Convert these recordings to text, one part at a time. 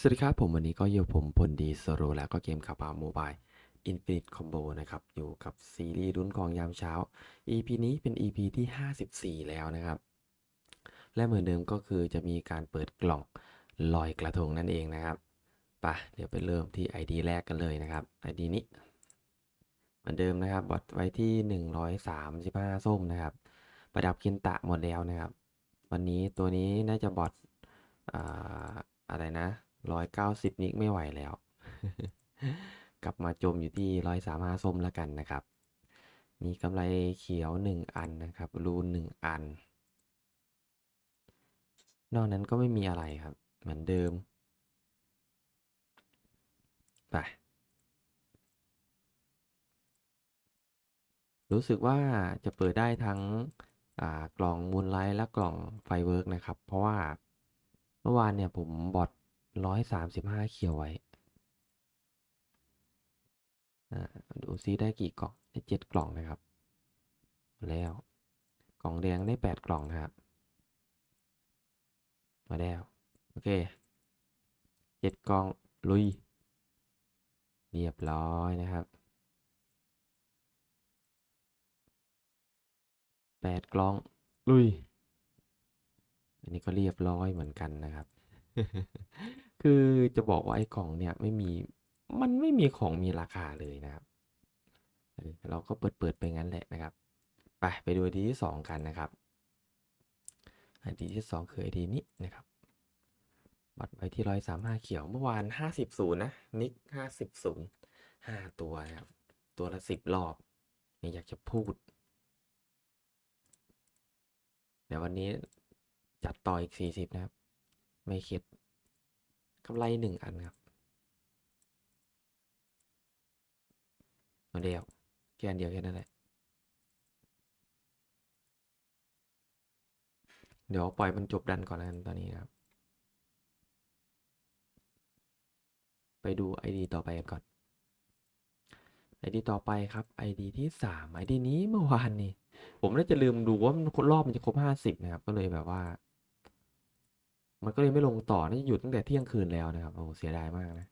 สวัสดีครับผมวันนี้ก็อยู่ผมพลดีสโรแล้วก็เกมคาปาโมบายอินฟินิตคอมโบนะครับ อยู่กับซีรีส์รุ่นกองยามเช้า EP นี้เป็น EP ที่ 54 แล้วนะครับ และเหมือนเดิมก็คือจะมีการเปิดกล่องลอยกระทงนั่นเองนะครับไปะเดี๋ยวไปเริ่มที่ ID แรกกันเลยนะครับ ID นี้ เหมือนเดิมนะครับบอทไว้ที่ 135 ส้มนะครับ ประดับคินตะหมดแล้วนะครับ วันนี้ตัวนี้น่าจะบอทอ่าอะไรนะ ร้อยเก้าสิบนิกไม่ไหวแล้ว กลับมาจมอยู่ที่ร้อยสามห้าส้มแล้วกันนะครับ มีกำไรเขียวหนึ่งอันนะครับ รูนหนึ่งอัน นอกนั้นก็ไม่มีอะไรครับ เหมือนเดิม ไป รู้สึกว่าจะเปิดได้ทั้งกล่องมูลไลท์และกล่องไฟเวิร์กนะครับ เพราะว่าเมื่อวานเนี่ยผมบอท ร้อยสามสิบห้าเขียวไว้อ่าดูซิได้กี่กล่องได้เจ็ดกล่องนะครับ แล้วกล่องแดงได้แปดกล่องนะครับ มาแล้ว โอเคเจ็ดกล่องลุย เรียบร้อยนะครับแปดกล่องลุย อันนี้ก็เรียบร้อยเหมือนกันนะครับ คือจะบอกว่าไอ้กล่องเนี่ยไม่มี มันไม่มีของมีราคาเลยนะครับเออเราก็เปิดเปิดไปงั้นแหละนะครับ ไปไปดูไอดีที่สองกันนะครับไอดีที่สองคือไอดีนี้นะครับบัตรไว้ที่ร้อยสามห้าเขียวเมื่อวานห้าสิบศูนย์นะนิกห้าสิบศูนย์ห้าตัวนะครับ ตัวละสิบรอบนี่อยากจะพูด เดี๋ยววันนี้จัดต่ออีกสี่สิบนะครับ ไม่คิด กำไรหนึ่งอันครับเอาเดียวแค่อันเดียวแค่นั้นแหละเดี๋ยวปล่อยมันจบดันก่อนแล้วกันตอนนี้นะครับ ไปดู ID ต่อไปกันก่อน ID ต่อไปครับ ID ที่สาม ID นี้เมื่อวานนี่ผมน่าจะลืมดูว่า รอบมันจะครบห้าสิบนะครับ ก็เลยแบบว่า มันก็เลยไม่ลงต่อน่าจะหยุดตั้งแต่เที่ยงคืนแล้วนะครับโอ้เสียดายมากนะ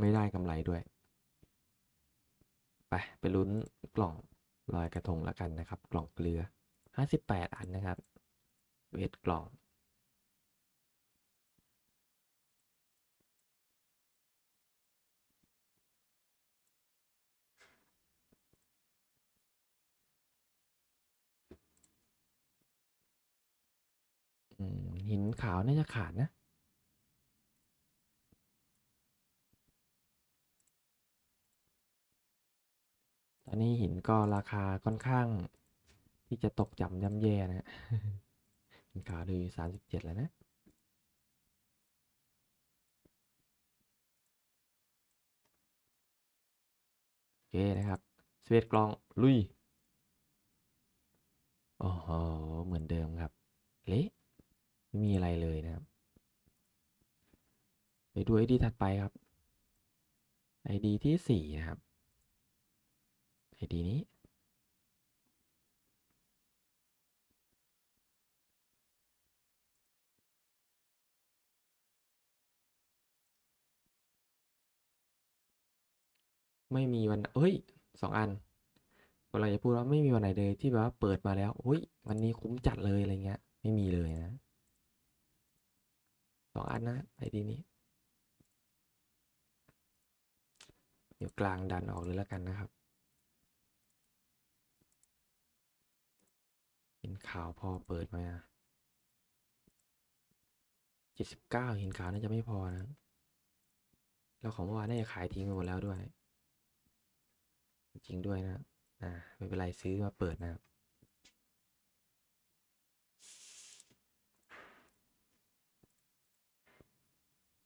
ไม่ได้กำไรด้วย ไปไปลุ้นกล่องลอยกระทงแล้วกันนะครับ กล่องเกลือห้าสิบแปดอันนะครับเวทกล่อง หินขาวน่าจะขาดนะ ตอนนี้หินก็ราคาค่อนข้าง ที่จะตกจำย่ำแย่นะหินขาวเลยสามสิบเจ็ดแล้วนะโอเคนะครับสเวตกลองลุย โอ้โห เหมือนเดิมครับ เละ ไม่มีอะไรเลยนะครับ ไปดูไอดีถัดไปครับไอดีที่สี่นะครับไอดีนี้ ไม่มีวันเอ้ยสองอันกำลังจะพูดว่าไม่มีวันไหนเลยที่แบบว่าเปิดมาแล้วอุ้ยวันนี้คุ้มจัดเลยอะไรเงี้ย ไม่มีเลยนะ องอันนะไอดีนี้เดี๋ยวกลางดันออกเลยแล้วกันนะครับเห็นข่าวพอเปิดมาเจ็ดสิบเก้าเห็นข่าวน่าจะไม่พอนะ แล้วของเมื่อวานน่าจะขายทิ้งไปหมดแล้วด้วย จริงด้วยนะ อ่าไม่เป็นไรซื้อมาเปิดนะครับ เ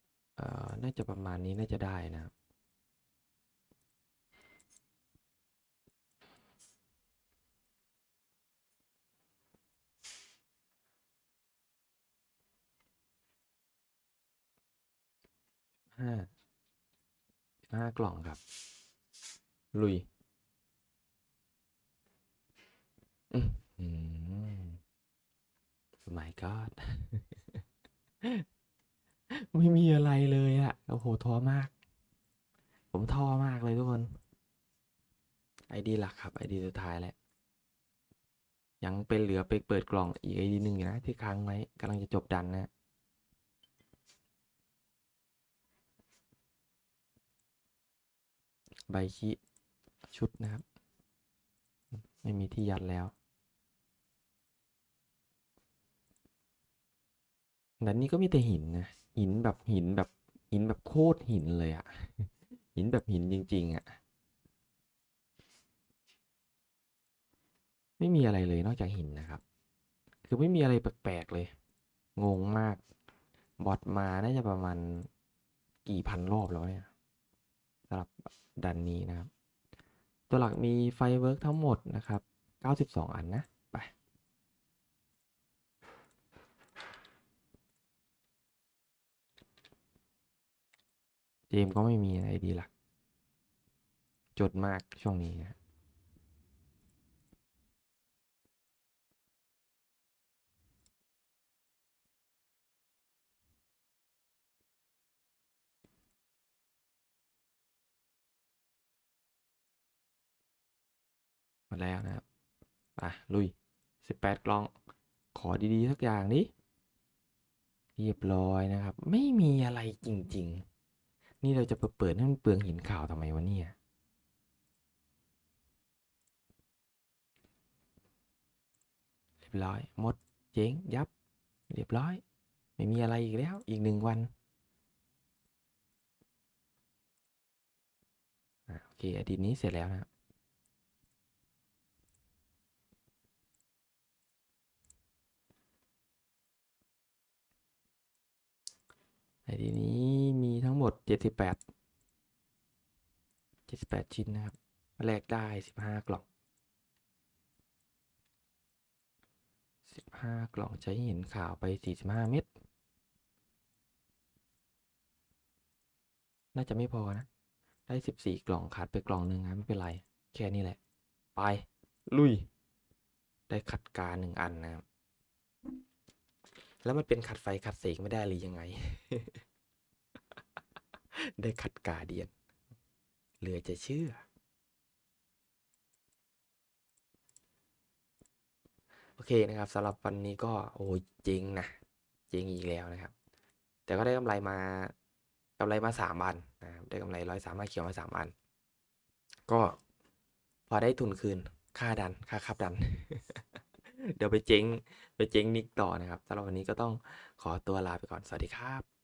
อ่อ น่าจะประมาณนี้น่าจะได้นะครับห้าห้ากล่องครับ ลุยอืมอืม my god ไม่มีอะไรเลยอะโอ้โหท้อมาก ผมท้อมากเลยทุกคนไอดีหลักครับไอดีสุดท้ายแหละยังเป็นเหลือไปเปิดกล่องอีกไอดีหนึ่งอยู่นะที่ค้างไว้กำลังจะจบดันนะใบขี้ชุดนะครับ ไม่มีที่ยัดแล้วแต่นี่ก็มีแต่หินนะ หินแบบหินแบบหินแบบโคตรหินเลยอะหินแบบหินจริง ๆอะไม่มีอะไรเลยนอกจากหินนะครับ คือไม่มีอะไรแปลกๆเลย งงมาก บอทมาน่าจะประมาณกี่พันรอบแล้วเนี่ยสำหรับดันนี้นะครับ ตัวหลักมีไฟเวิร์กทั้งหมดนะครับ 92 อันนะ เจมก็ไม่มีไอดีหลัก จดมากช่วงนี้นะมาแล้วนะครับไปลุย 18 กล่อง ขอดี ๆ สักอย่างนี้ เรียบร้อยนะครับ ไม่มีอะไรจริง ๆ นี่เราจะไปเปิดให้มันเปลืองหินข่าวทำไมวะเนี่ยเรียบร้อยหมดเจ๊งยับ เรียบร้อย ไม่มีอะไรอีกแล้วอีกหนึ่งวันอโอเคอดีตนี้เสร็จแล้วนะครับไอดีนี้มีทั้ง ด 78 78 ชิ้นนะครับแลกได้ 15 กล่อง 15 กล่องใช้เห็นข่าวไป 45 เม็ด น่าจะไม่พอนะ ได้ 14 กล่องขาดไปกล่องหนึ่งนะไม่เป็นไร แค่นี้แหละ ไป ลุย ได้ขัดกาหนึ่งอันนะครับแล้วมันเป็นขัดไฟขัดเสกไม่ได้หรือยังไง ได้ขัดกาเดียนเหลือจะเชื่อ โอเคนะครับสำหรับวันนี้ก็โอ้ยเจริงนะเจริงอีกแล้วนะครับ แต่ก็ได้กำไรมากำไรมาสามอันนะครับได้กำไรร้อยสามาเขียวมาสามอัน ก็พอได้ทุนคืนค่าดันค่าขับดัน เดี๋ยวไปเจ๊งไปเจ๊งนิกต่อนะครับสำหรับวันนี้ก็ต้องขอตัวลาไปก่อนสวัสดีครับ